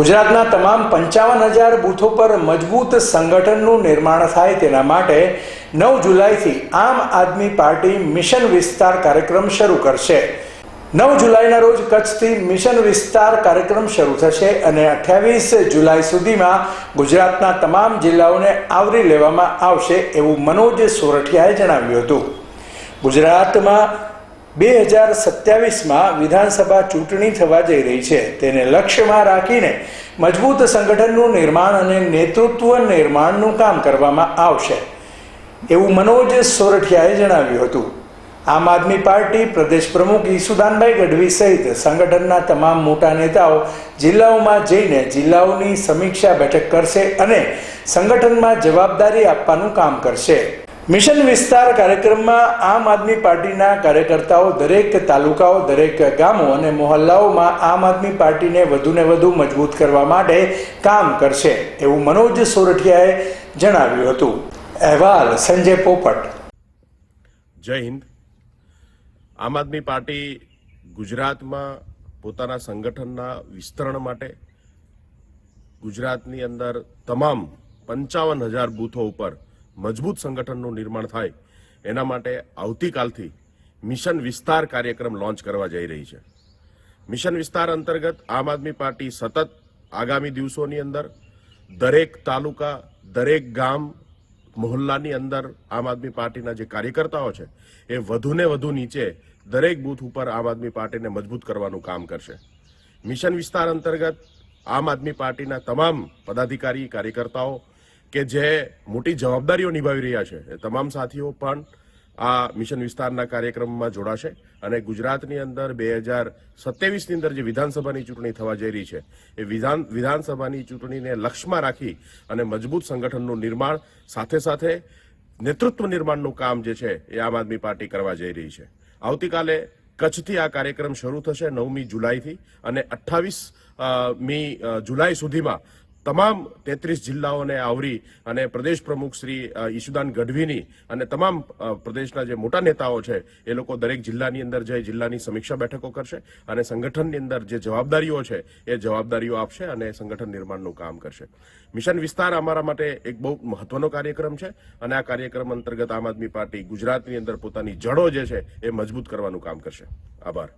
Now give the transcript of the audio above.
ગુજરાતના તમામ પંચાવન હજાર બૂથો પર મજબૂત સંગઠનનું નિર્માણ થાય તેના માટે નવ જુલાઈથી આમ આદમી પાર્ટી મિશન વિસ્તાર કાર્યક્રમ શરૂ કરશે. નવ જુલાઈના રોજ કચ્છથી મિશન વિસ્તાર કાર્યક્રમ શરૂ થશે અને અઠ્યાવીસ જુલાઈ સુધીમાં ગુજરાતના તમામ જિલ્લાઓને આવરી લેવામાં આવશે એવું મનોજ સોરઠિયાએ જણાવ્યું હતું. ગુજરાતમાં બે હજાર સત્યાવીસમાં વિધાનસભા ચૂંટણી થવા જઈ રહી છે. તેને લક્ષ્યમાં રાખીને મજબૂત સંગઠનનું નિર્માણ અને નેતૃત્વ નિર્માણનું કામ કરવામાં આવશે. એવું મનોજ સોરઠિયાએ જણાવ્યું હતું. આમ આદમી પાર્ટી પ્રદેશ પ્રમુખ ઈસુદાનભાઈ ગઢવી સહિત સંગઠનના તમામ મોટા નેતાઓ જિલ્લાઓમાં જઈને જિલ્લાઓની સમીક્ષા બેઠક કરશે અને સંગઠનમાં જવાબદારી આપવાનું કામ કરશે. મિશન વિસ્તાર કાર્યક્રમમાં આમ આદમી પાર્ટીના કાર્યકર્તાઓ દરેક તાલુકાઓ, દરેક ગામો અને મોહલ્લાઓમાં આમ આદમી પાર્ટીને વધુને વધુ મજબૂત કરવા માટે કામ કરશે એવું મનોજ સોરઠિયાએ જણાવ્યું હતું. અહેવાલ સંજય પોપટ. જય હિન્દ. આમ આદમી પાર્ટી ગુજરાતમાં પોતાના સંગઠનના વિસ્તરણ માટે ગુજરાતની અંદર તમામ પંચાવન હજાર બૂથો ઉપર મજબૂત સંગઠનનું નિર્માણ થાય, એના માટે આવતીકાલથી મિશન વિસ્તાર કાર્યક્રમ લોન્ચ કરવા જઈ રહી છે. મિશન વિસ્તાર અંતર્ગત આમ આદમી પાર્ટી સતત આગામી દિવસોની અંદર દરેક તાલુકા, દરેક ગામ, મહોલ્લાની અંદર આમ આદમી પાર્ટીના જે કાર્યકર્તાઓ છે, એ વધુને વધુ નીચે દરેક બૂથ ઉપર આમ આદમી પાર્ટીને મજબૂત કરવાનું કામ કરશે. મિશન વિસ્તાર અંતર્ગત આમ આદમી પાર્ટીના તમામ પદાધિકારી કાર્યકર્તાઓ કે જે મોટી જવાબદારીઓ નિભાવી રહ્યા છે. તમામ સાથીઓ પણ આ મિશન વિસ્તારના કાર્યક્રમમાં જોડાશે અને ગુજરાતની અંદર બે હજાર સત્યાવીસની અંદર જે વિધાનસભાની ચૂંટણી થવા જઈ રહી છે, એ વિધાન, વિધાનસભાની ચૂંટણીને લક્ષ્યમાં રાખી અને મજબૂત સંગઠનનું નિર્માણ, સાથે સાથે નેતૃત્વ નિર્માણનું કામ જે છે, એ આમ આદમી પાર્ટી કરવા જઈ રહી છે. આવતીકાલે કચ્છથી આ કાર્યક્રમ શરૂ થશે નવમી જુલાઈથી અને અઠ્ઠાવીસ મી જુલાઈ સુધીમાં તમામ તેત્રીસ જિલ્લાઓને આવરી અને પ્રદેશ પ્રમુખ શ્રી ઈશુદાન ગઢવીની અને તમામ પ્રદેશના જે મોટા નેતાઓ છે, એ લોકો દરેક જિલ્લાની અંદર જઈ જિલ્લાની સમીક્ષા બેઠકો કરશે અને સંગઠનની અંદર જે જવાબદારીઓ છે, એ જવાબદારીઓ આપશે અને સંગઠન નિર્માણનું કામ કરશે. મિશન વિસ્તાર અમારા માટે એક બહુ મહત્વનો કાર્યક્રમ છે અને આ કાર્યક્રમ અંતર્ગત આમ આદમી પાર્ટી ગુજરાતની અંદર પોતાની જડો જે છે, એ મજબૂત કરવાનું કામ કરશે. આભાર.